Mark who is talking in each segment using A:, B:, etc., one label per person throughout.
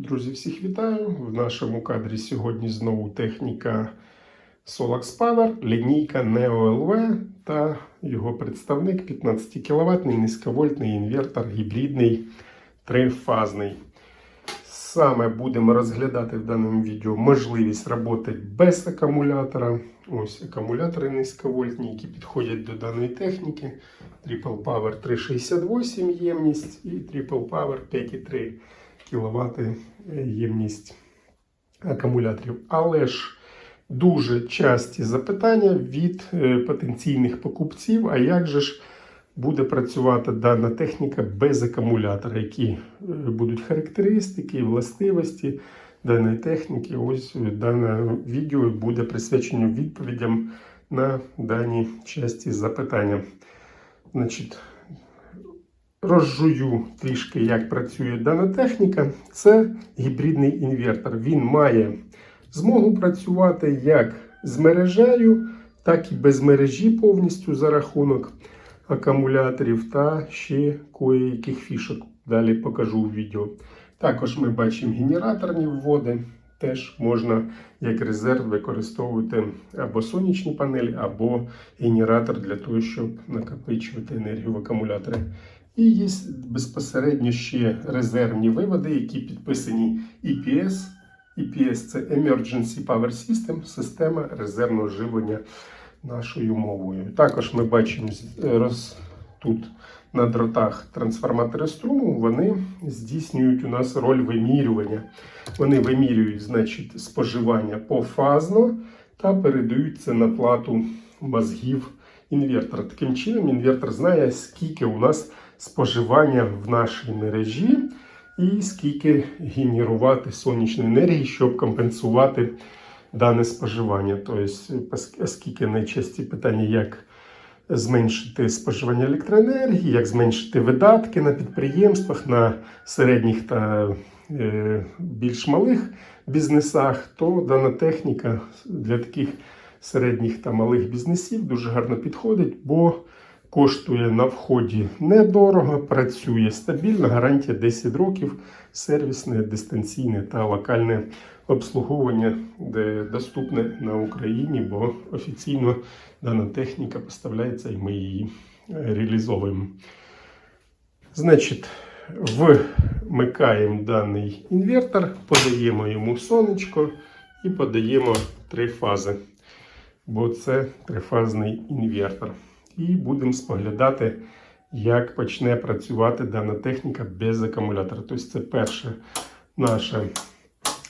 A: Друзі, всіх вітаю! В нашому кадрі сьогодні знову техніка Solax Power, лінійка Neo LV та його представник 15 кВт низьковольтний інвертор гібридний трифазний. Саме будемо розглядати в даному відео можливість роботи без акумулятора. Ось акумулятори низьковольтні, які підходять до даної техніки. Triple Power 368 ємність і Triple Power 5,3 кВт ємність акумуляторів. Але ж дуже часті запитання від е, потенційних покупців, а як же ж буде працювати дана техніка без акумулятора, які е, будуть характеристики, властивості даної техніки. Ось е, дане відео буде присвячено відповідям на дані часті запитання. Значить, розжую трішки, як працює дана техніка. Це гібридний інвертор. Він має змогу працювати як з мережею, так і без мережі повністю за рахунок акумуляторів та ще кое-яких фішок. Далі покажу в відео. Також ми бачимо генераторні вводи. Теж можна як резерв використовувати або сонячні панелі, або генератор для того, щоб накопичувати енергію в акумуляторі. І є безпосередньо ще резервні виводи, які підписані EPS. EPS це Emergency Power System, система резервного живлення нашою мовою. Також ми бачимо роз, тут на дротах трансформатори струму, вони здійснюють у нас роль вимірювання. Вони вимірюють значить, споживання пофазно та передають це на плату мозгів інвертора. Таким чином, інвертор знає, скільки у нас споживання в нашій мережі і скільки генерувати сонячної енергії, щоб компенсувати дане споживання. Тобто, оскільки найчасті питання, як зменшити споживання електроенергії, як зменшити видатки на підприємствах, на середніх та е, більш малих бізнесах, то дана техніка для таких середніх та малих бізнесів дуже гарно підходить, бо коштує на вході недорого, працює стабільно, гарантія 10 років, сервісне, дистанційне та локальне обслуговування, де доступне на Україні, бо офіційно дана техніка поставляється і ми її реалізовуємо. Значить, вмикаємо даний інвертор, подаємо йому сонечко і подаємо три фази, бо це трифазний інвертор. І будемо споглядати, як почне працювати дана техніка без акумулятора. Тобто, це перше наше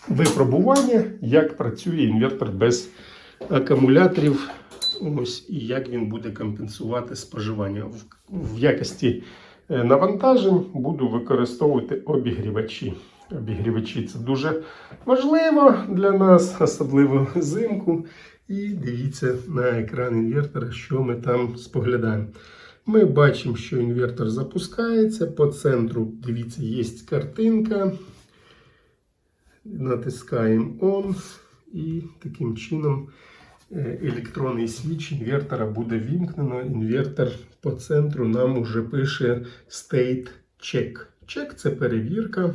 A: випробування, як працює інвертор без акумуляторів. Ось і як він буде компенсувати споживання. В, в якості е, навантажень буду використовувати обігрівачі. Обігрівачі це дуже важливо для нас, особливо взимку. І дивіться на екран інвертора, що ми там споглядаємо. Ми бачимо, що інвертор запускається. По центру, дивіться, є картинка. Натискаємо ON. І таким чином е, електронний свіч інвертора буде вімкнено. Інвертор по центру нам вже пише State Check. Check це перевірка.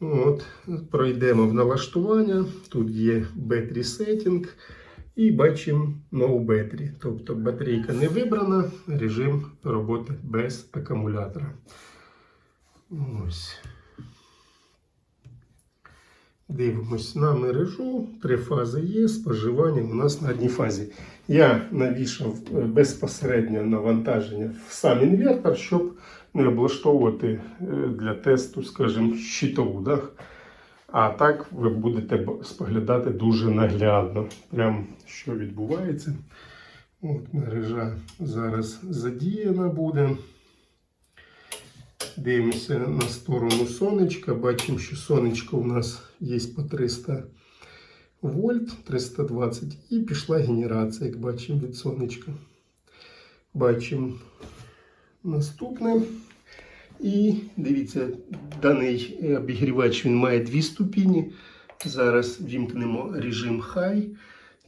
A: От, Пройдемо в налаштування. Тут є Battery Setting. І бачимо No Battery. Тобто батарейка не вибрана, режим роботи без акумулятора. Ось. Дивимось на мережу. Три фази є. Споживання у нас на одній фазі. Я навішав безпосередньо навантаження в сам інвертор, щоб не облаштовувати для тесту, скажімо, щитову. Да? А так ви будете споглядати дуже наглядно, прям що відбувається. От Мережа зараз задіяна буде. Дивимося на сторону сонечка. Бачимо, що сонечко у нас є по 300 вольт, 320 і пішла генерація, як бачимо від сонечка. Бачимо наступне. І дивіться, даний обігрівач він має дві ступені. Зараз вімкнемо режим High.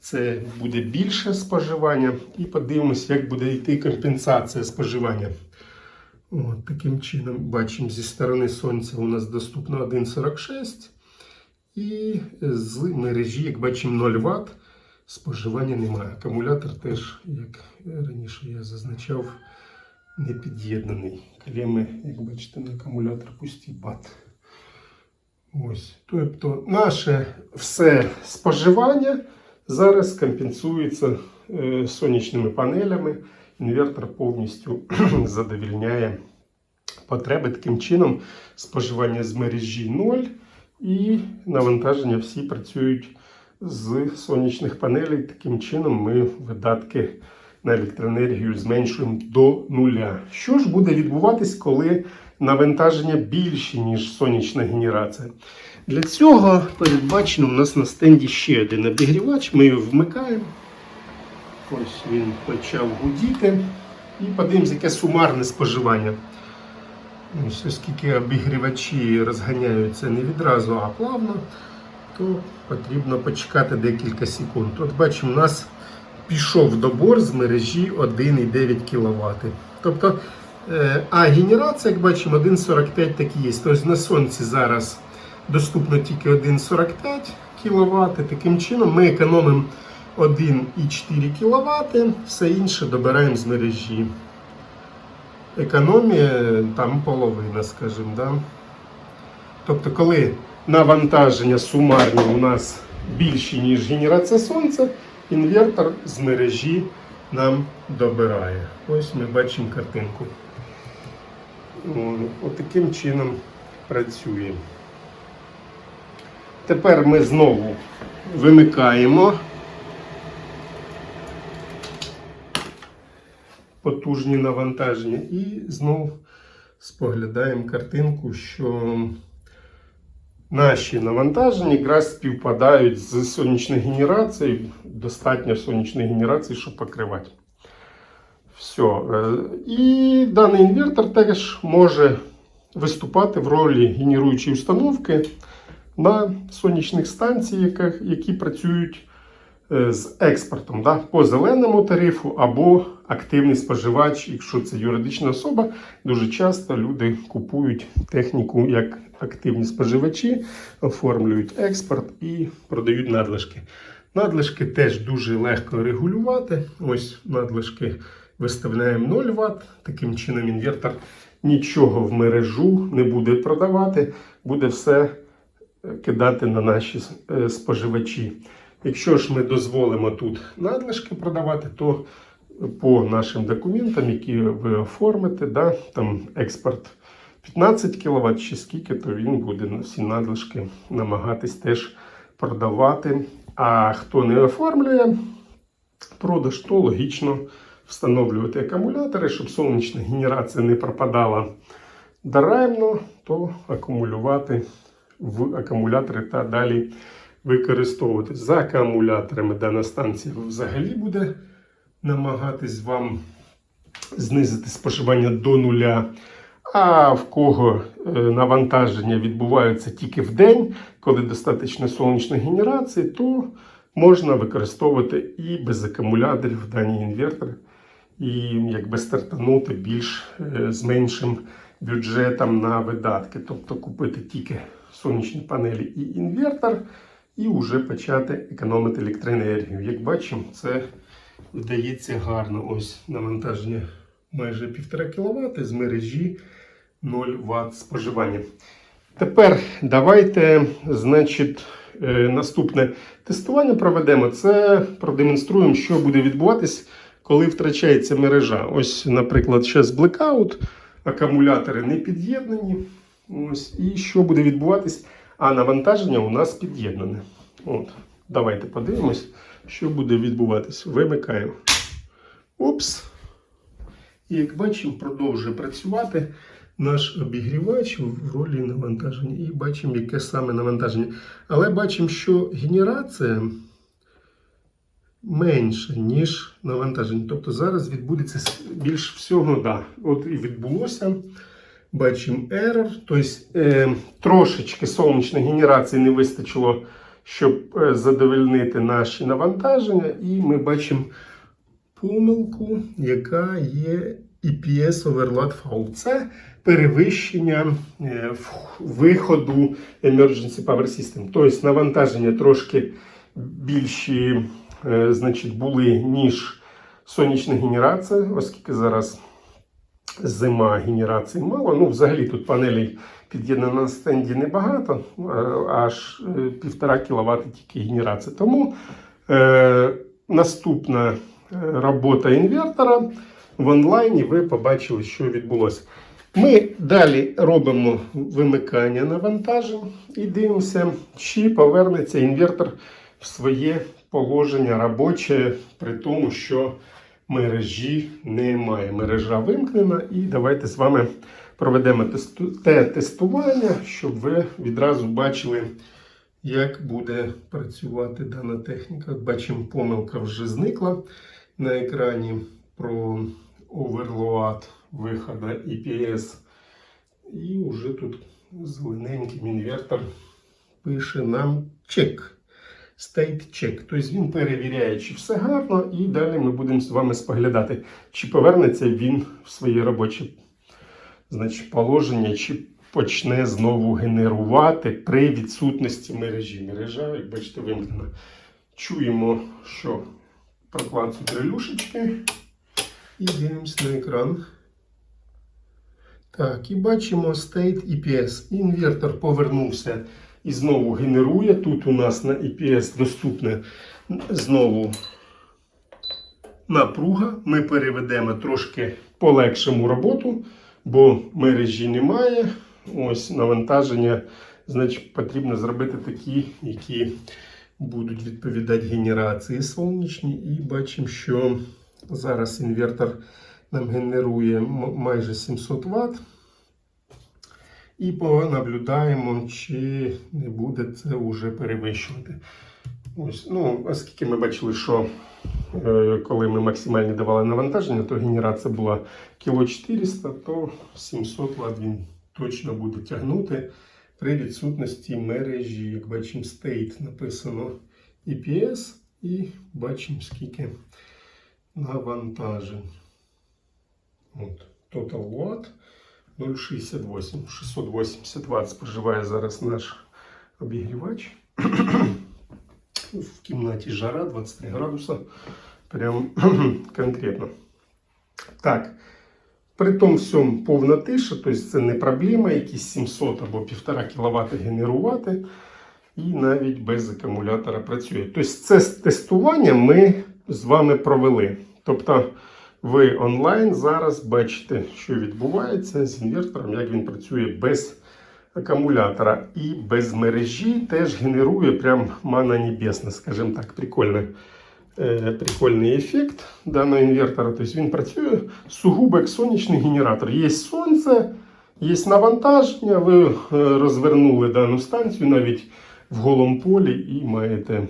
A: Це буде більше споживання. І подивимося, як буде йти компенсація споживання. От, таким чином, бачимо, зі сторони сонця у нас доступно 1,46. І з мережі, як бачимо, 0 Вт. Споживання немає. Акумулятор теж, як раніше я зазначав, не під'єднаний. Клеми, як бачите, на акумулятор пусті бат. Ось. Тобто наше все споживання зараз компенсується е, сонячними панелями. Інвертор повністю задовільняє потреби. Таким чином, споживання з мережі 0 і навантаження всі працюють з сонячних панелей. Таким чином, ми видатки на електроенергію зменшуємо до нуля. Що ж буде відбуватись, коли навантаження більше, ніж сонячна генерація? Для цього передбачено у нас на стенді ще один обігрівач. Ми його вмикаємо. Ось він почав гудіти. І подивимось, яке сумарне споживання. Ось, оскільки обігрівачі розганяються не відразу, а плавно, то потрібно почекати декілька секунд. От бачимо, у нас пішов добор з мережі 1,9 кВт. Тобто, е, а генерація, як бачимо, 1,45 так і є. Тобто на сонці зараз доступно тільки 1,45 кВт. Таким чином ми економимо 1,4 кВт, все інше добираємо з мережі. Економія там половина, скажімо. Да? Тобто, коли навантаження сумарні у нас більші, ніж генерація сонця, інвертор з мережі нам добирає. Ось ми бачимо картинку. О, От чином працює. Тепер ми знову вимикаємо потужні навантаження і знову споглядаємо картинку, що наші навантаження якраз співпадають з сонячною генерацією, достатньо сонячної генерації, щоб покривати. Все. І даний інвертор теж може виступати в ролі генеруючої установки на сонячних станціях, які працюють з експортом да, по зеленому тарифу або активний споживач, якщо це юридична особа, дуже часто люди купують техніку як активні споживачі, оформлюють експорт і продають надлишки. Надлишки теж дуже легко регулювати. Ось надлишки виставляємо 0 Вт. Таким чином інвертор нічого в мережу не буде продавати, буде все кидати на наші е, споживачі. Якщо ж ми дозволимо тут надлишки продавати, то по нашим документам, які ви оформите, да, там експорт 15 кВт чи скільки, то він буде на всі надлишки намагатись теж продавати. А хто не оформлює продаж, то логічно встановлювати акумулятори, щоб сонячна генерація не пропадала даремно, то акумулювати в акумулятори та далі використовувати. За акумуляторами дана станція взагалі буде намагатись вам знизити споживання до нуля. А в кого е, навантаження відбуваються тільки в день, коли достатньо сонячної генерації, то можна використовувати і без акумуляторів дані інвертори, і якби стартанути більш е, з меншим бюджетом на видатки. Тобто купити тільки сонячні панелі і інвертор, і вже почати економити електроенергію. Як бачимо, це вдається гарно. Ось навантаження майже 1,5 кВт з мережі 0 Вт споживання. Тепер давайте, значить, е, наступне тестування проведемо. Це продемонструємо, що буде відбуватись, коли втрачається мережа. Ось, наприклад, зараз блекаут, акумулятори не під'єднані. Ось, І що буде відбуватись? А навантаження у нас під'єднане. От, Давайте подивимось, що буде відбуватись. Вимикаємо. Упс. І як бачимо, продовжує працювати наш обігрівач в ролі навантаження. І бачимо, яке саме навантаження. Але бачимо, що генерація менша, ніж навантаження. Тобто зараз відбудеться більш всього, да, от і відбулося. Бачимо error, тобто е, трошечки сонячної генерації не вистачило, щоб е, задовольнити наші навантаження. І ми бачимо помилку, яка є EPS Overload Fault. Це перевищення е, виходу Emergency Power System. Тобто навантаження трошки більші значить, були, ніж сонячна генерація, оскільки зараз зима генерації мало. Ну, взагалі тут панелей під'єднано на стенді небагато, е, аж е, півтора кВт тільки генерація. Тому е, наступна е, робота інвертора в онлайні ви побачили, що відбулося. Ми далі робимо вимикання навантажень і дивимося, чи повернеться інвертор в своє положення робоче, при тому, що мережі немає. Мережа вимкнена, і давайте з вами проведемо тесту... те тестування, щоб ви відразу бачили, як буде працювати дана техніка. Бачимо, помилка вже зникла на екрані про оверлоад виходу EPS. І вже тут зелененьким інвертор пише нам чек. State check. Тобто він перевіряє, чи все гарно, і далі ми будемо з вами споглядати, чи повернеться він в своє робоче значить, положення, чи почне знову генерувати при відсутності мережі. Мережа, як бачите, вимкнена. Чуємо, що проклацують релюшечки. І дивимося на екран. Так, і бачимо State EPS. Інвертор повернувся і знову генерує. Тут у нас на EPS доступне знову напруга. Ми переведемо трошки полегшимо роботу, бо мережі немає. Ось навантаження. Значить, потрібно зробити такі, які будуть відповідати генерації сонячній. І бачимо, що зараз інвертор нам генерує майже 700 Вт. І понаблюдаємо, чи не буде це вже перевищувати. Ось, ну, оскільки ми бачили, що е, коли ми максимальні давали навантаження, то генерація була кіло 400, то 700 Вт він точно буде тягнути при відсутності мережі, як бачимо, state написано EPS, і бачимо, скільки навантажень. От, Total Watt 0,68. 680 Вт споживає зараз наш обігрівач. В кімнаті жара 23 градуса. Прям конкретно. Так. При тому всьому повна тиша, тобто це не проблема, якісь 700 або 1,5 кВт генерувати. І навіть без акумулятора працює. Тобто це тестування ми з вами провели. Тобто ви онлайн зараз бачите, що відбувається з інвертором, як він працює без акумулятора і без мережі теж генерує прям мана небесна, скажімо так, прикольний, е, прикольний ефект даного інвертора. Тобто він працює сугубо як сонячний генератор. Є сонце, є навантаження, ви е, розвернули дану станцію навіть в голому полі і маєте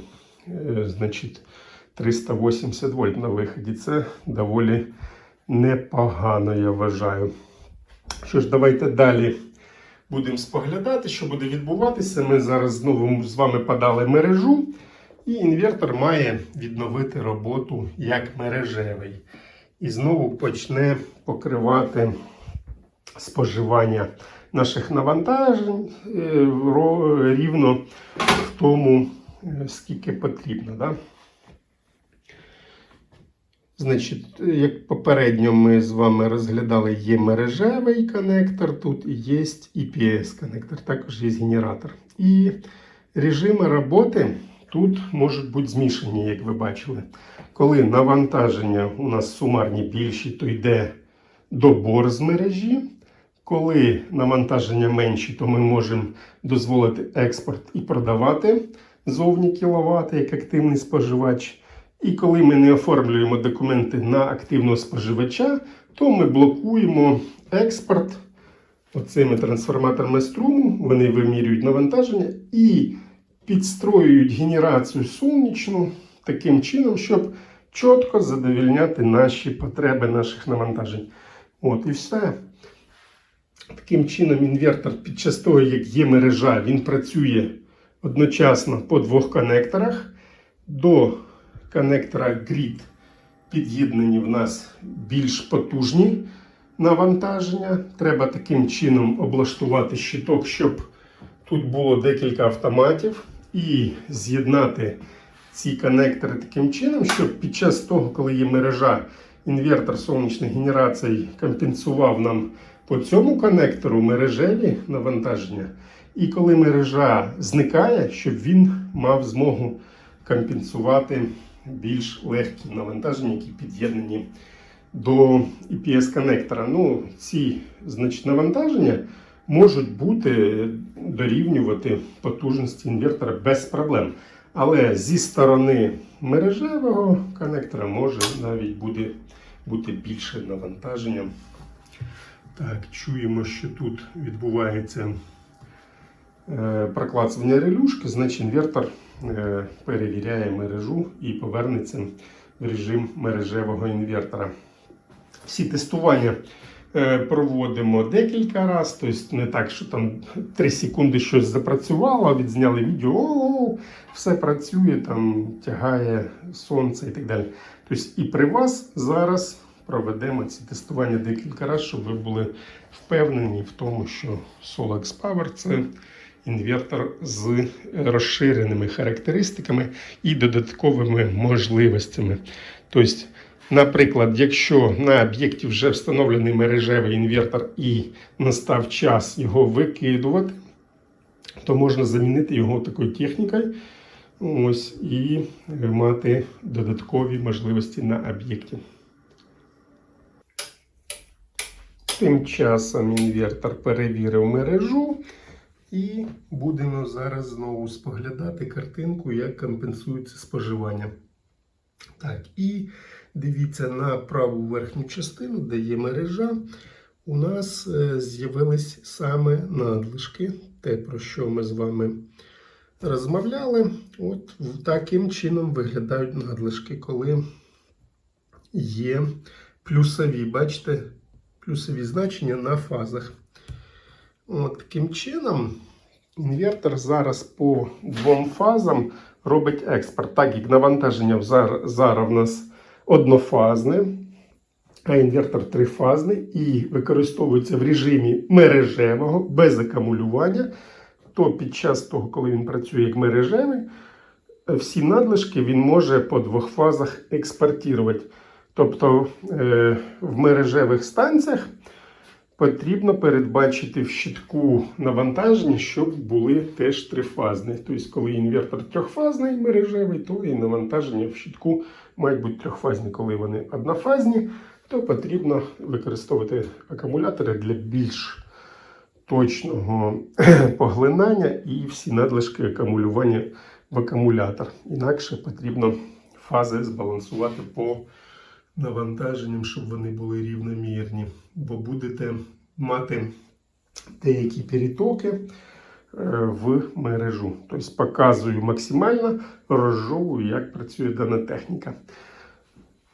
A: е, значить, 380 вольт на виході. Це доволі непогано, я вважаю. Що ж, давайте далі будемо споглядати, що буде відбуватися. Ми зараз знову з вами подали мережу, і інвертор має відновити роботу як мережевий. І знову почне покривати споживання наших навантажень е, рівно в тому, е, скільки потрібно. Да? Значить, як попередньо ми з вами розглядали, є мережевий коннектор, тут є EPS коннектор, також є генератор. І режими роботи тут можуть бути змішані, як ви бачили. Коли навантаження у нас сумарні більші, то йде добор з мережі. Коли навантаження менші, то ми можемо дозволити експорт і продавати зовні кіловати як активний споживач. І коли ми не оформлюємо документи на активного споживача, то ми блокуємо експорт оцими трансформаторами струму. Вони вимірюють навантаження і підстроюють генерацію сонячну таким чином, щоб чітко задовільняти наші потреби наших навантажень. От і все. Таким чином, інвертор під час того, як є мережа, він працює одночасно по двох конекторах. До коннектора Grid під'єднані в нас більш потужні навантаження. Треба таким чином облаштувати щиток, щоб тут було декілька автоматів, і з'єднати ці коннектори таким чином, щоб під час того, коли є мережа, інвертор сонячних генерацій компенсував нам по цьому коннектору мережеві навантаження. І коли мережа зникає, щоб він мав змогу компенсувати більш легкі навантаження, які під'єднані до EPS коннектора. Ну, ці значить, навантаження можуть бути дорівнювати потужності інвертора без проблем. Але зі сторони мережевого коннектора може навіть буде бути більше навантаження. Так, чуємо, що тут відбувається е, релюшки, значить інвертор е, перевіряє мережу і повернеться в режим мережевого інвертора. Всі тестування е, проводимо декілька разів, тобто не так, що там 3 секунди щось запрацювало, відзняли відео, о, все працює, там тягає сонце і так далі. Тобто і при вас зараз проведемо ці тестування декілька разів, щоб ви були впевнені в тому, що Solax Power це інвертор з розширеними характеристиками і додатковими можливостями. Тобто, наприклад, якщо на об'єкті вже встановлений мережевий інвертор і настав час його викидувати, то можна замінити його такою технікою. Ось, і мати додаткові можливості на об'єкті. Тим часом інвертор перевірив мережу. І будемо зараз знову споглядати картинку, як компенсується споживання. Так, і дивіться на праву верхню частину, де є мережа. У нас е, з'явились саме надлишки, те, про що ми з вами розмовляли. От таким чином виглядають надлишки, коли є плюсові, бачите, плюсові значення на фазах. От, Таким чином, інвертор зараз по двом фазам робить експорт. Так як навантаження зараз, в нас однофазне, а інвертор трифазний і використовується в режимі мережевого без акумулювання, то під час того, коли він працює як мережевий, всі надлишки він може по двох фазах експортувати. Тобто е, в мережевих станціях потрібно передбачити в щитку навантаження, щоб були теж трифазні. Тобто, коли інвертор трьохфазний мережевий, то і навантаження в щитку мають бути трьохфазні. Коли вони однофазні, то потрібно використовувати акумулятори для більш точного поглинання і всі надлишки акумулювання в акумулятор. Інакше потрібно фази збалансувати по навантаженням, щоб вони були рівномірні, бо будете мати деякі перетоки е, в мережу. Тобто показую максимально, розжовую, як працює дана техніка.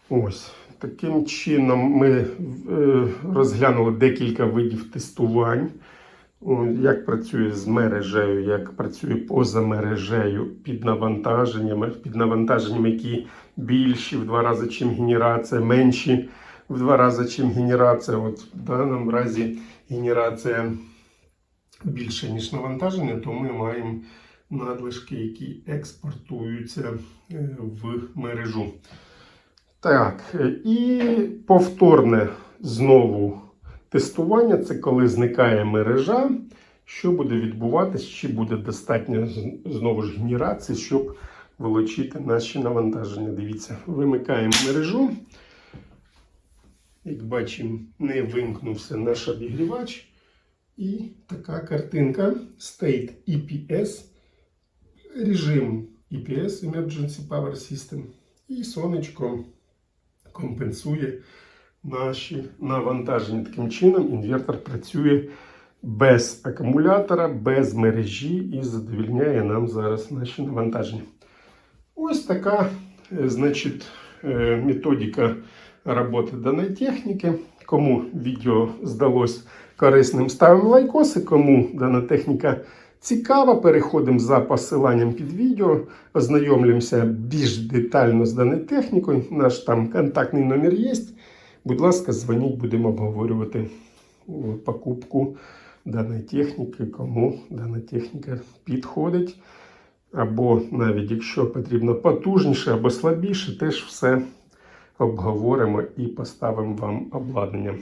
A: Ось. Таким чином ми е, розглянули декілька видів тестувань. Як працює з мережею, як працює поза мережею під навантаженнями, під навантаженнями, які більші в два рази, чим генерація, менші в два рази, чим генерація. От В даному разі генерація більше, ніж навантаження, то ми маємо надлишки, які експортуються е, в мережу. Так, е, і повторне знову. Тестування це коли зникає мережа, що буде відбуватись, чи буде достатньо знову ж генерації, щоб вилучити наші навантаження. Дивіться, вимикаємо мережу. Як бачимо, не вимкнувся наш обігрівач. І така картинка State EPS, режим EPS Emergency Power System. І сонечко компенсує наші навантаження. Таким чином, інвертор працює без акумулятора, без мережі і задовільняє нам зараз наші навантаження. Ось така е, значить, е, методика роботи даної техніки. Кому відео здалось корисним, ставимо лайкоси. Кому дана техніка цікава, переходимо за посиланням під відео, ознайомлюємося більш детально з даною технікою. Наш там контактний номер є. Будь ласка, дзвоніть, будемо обговорювати покупку даної техніки, кому дана техніка підходить. Або навіть якщо потрібно потужніше або слабіше, теж все обговоримо і поставимо вам обладнання.